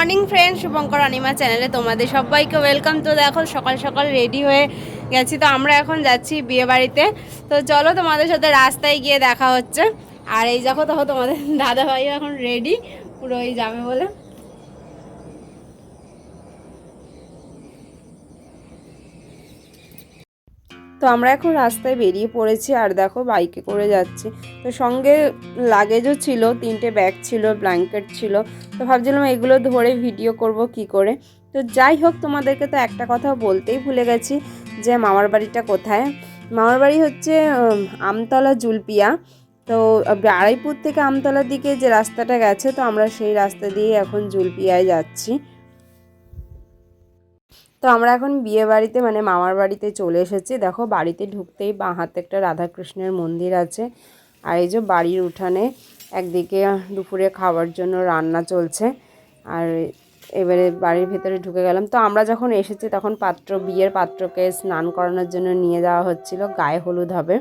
Morning friend Shubhankar Anima চ্যানেলে তোমাদের সবাইকে ওয়েলকাম। তো দেখো, সকাল সকাল রেডি হয়ে গেছি। তো আমরা এখন যাচ্ছি বিয়ে বাড়িতে। তো চলো তোমাদের সাথে রাস্তায় গিয়ে দেখা হচ্ছে। আর এই দেখো দেখো তোমাদের দাদা ভাই এখন রেডি। পুরো যাবে বলে। তো আমরা এখন রাস্তায় বেরিয়ে পড়েছি আর দেখো বাইকে করে যাচ্ছি। তো সঙ্গে লাগেজও ছিল, তিনটে ব্যাগ ছিল ব্ল্যাঙ্কেট ছিল। তো ভাবছিলাম এগুলো ধরে ভিডিও করব কি করে। তো যাই হোক, তোমাদেরকে তো একটা কথা বলতেই ভুলে গেছি যে মামার বাড়িটা কোথায়? মামার বাড়ি হচ্ছে আমতলা জুলপিয়া। তো আড়াইপুর থেকে আমতলার দিকে যে রাস্তাটা গেছে, তো আমরা সেই রাস্তা দিয়ে এখন জুলপিয়ায় যাচ্ছি। তো আমরা এখন বিয়ে বাড়িতে মানে মামার বাড়িতে চলে এসেছি। দেখো, বাড়িতে ঢুকতেই বাঁ হাতে একটা রাধাকৃষ্ণের মন্দির আছে। আর এই যে বাড়ির উঠানে একদিকে দুপুরে খাওয়ার জন্য রান্না চলছে, আর এবারে বাড়ির ভেতরে ঢুকে গেলাম। তো আমরা যখন এসেছি তখন পাত্র, বিয়ের পাত্রকে স্নান করানোর জন্য নিয়ে যাওয়া হচ্ছিল, গায়ে হলুদ হবে।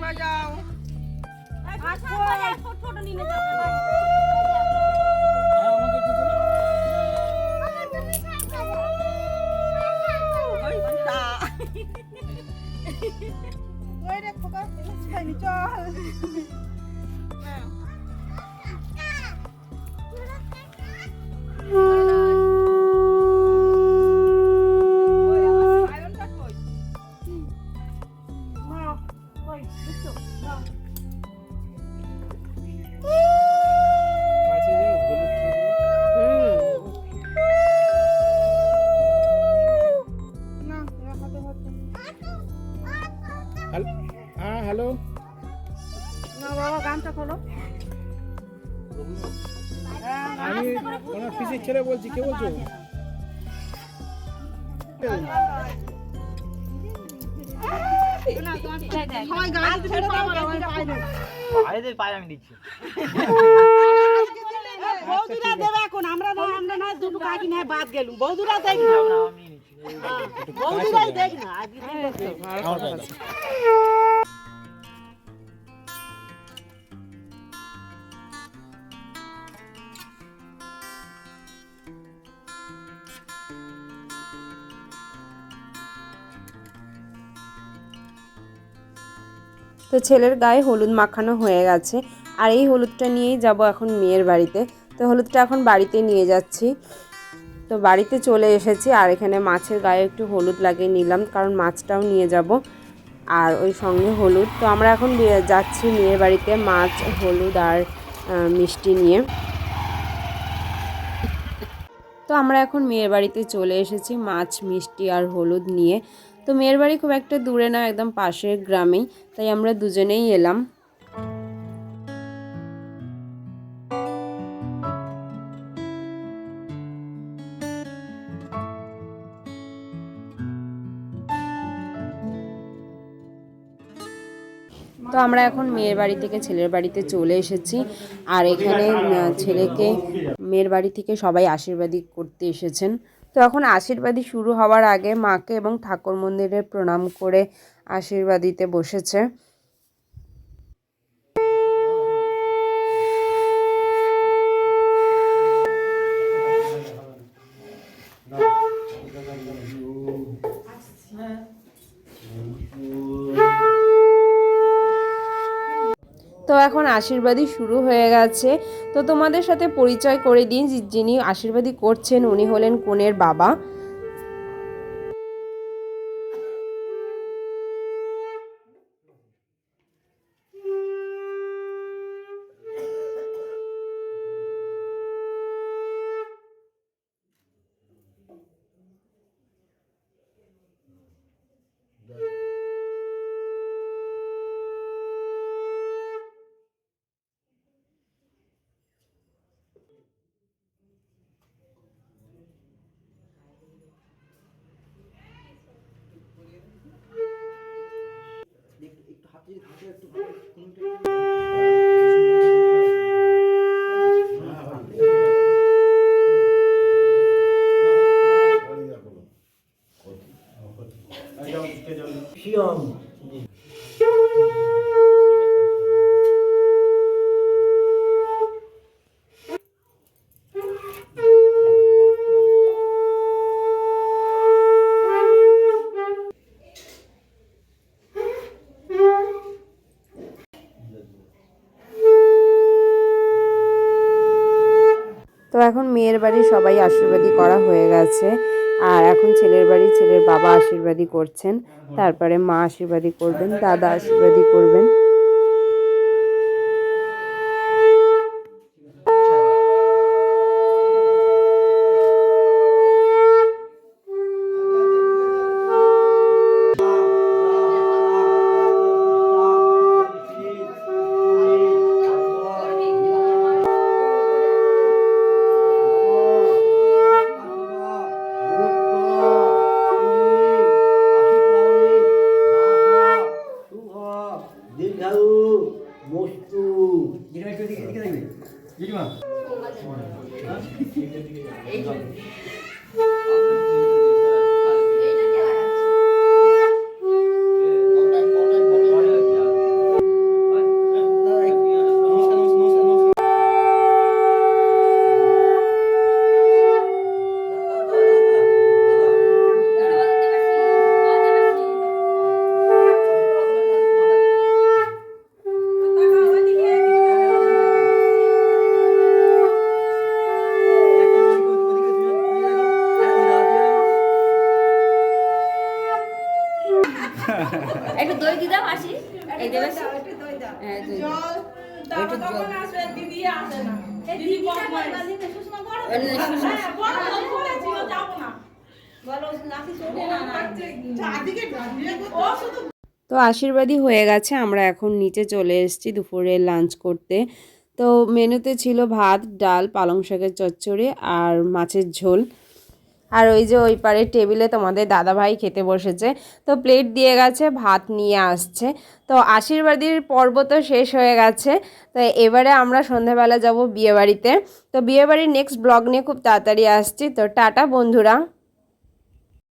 বাজাও ওই কাকি না, বাদ গেলুম। বৌদিরা দেখ না। তো ছেলের গায়ে হলুদ মাখানো হয়ে গেছে। আর এই হলুদটা নিয়েই যাব এখন মেয়ের বাড়িতে। তো হলুদটা এখন বাড়িতে নিয়ে যাচ্ছি। তো বাড়িতে চলে এসেছি আর এখানে মাছের গায়ে একটু হলুদ লাগিয়ে নিলাম, কারণ মাছটাও নিয়ে যাব। আর ওই সঙ্গে হলুদ। তো আমরা এখন যাচ্ছি মেয়ের বাড়িতে মাছ, হলুদ আর মিষ্টি নিয়ে। তো আমরা এখন মেয়ের বাড়িতে চলে এসেছি মাছ, মিষ্টি আর হলুদ নিয়ে। তো মেয়ের বাড়ি খুব একটা দূরে না, একদম পাশের গ্রামেই, তাই আমরা দুজনেই এলাম। তো আমরা এখন মেয়ের বাড়ি থেকে ছেলের বাড়িতে চলে এসেছি। আর এখানে ছেলেকে মেয়ের বাড়ি থেকে সবাই আশীর্বাদী করতে এসেছেন। তো এখন আশীর্বাদী শুরু হওয়ার আগে মাকে এবং ঠাকুর মন্দিরে প্রণাম করে আশীর্বাদিতে বসেছে। এখন আশীর্বাদী শুরু হয়ে গেছে। তো তোমাদের সাথে পরিচয় করে দিন, যিনি আশীর্বাদী করছেন, উনি হলেন কনের বাবা। 이 다들 또 그런데 시험 মেয়ের বাড়ি সবাই আশীর্বাদী করা হয়ে গেছে। আর এখন ছেলের বাড়ি ছেলের বাবা আশীর্বাদী করছেন। তারপরে মা আশীর্বাদী করবেন, দাদা আশীর্বাদী করবেন। একটু দই দিদাম আসি এই দেবে দই দাও। তো আশীর্বাদী হয়ে গেছে আমরা এখন নিচে চলে এসেছি দুপুরে লাঞ্চ করতে। তো মেনুতে ছিল ভাত ডাল পালং শাকের চচ্চড়ি আর মাছের ঝোল। আর ওই যে ওই পারে টেবিলে তোমাদের দাদাভাই খেতে বসেছে। তো প্লেট দিয়ে গেছে, ভাত নিয়ে আসছে। তো আশীর্বাদীর পর্ব তো শেষ হয়ে গেছে। তো এবারে আমরা সন্ধ্যাবেলা যাব বিয়েবাড়িতে। তো বিয়েবাড়ির নেক্সট ব্লগ নিয়ে খুব তাড়াতাড়ি আসছি। তো টাটা বন্ধুরা।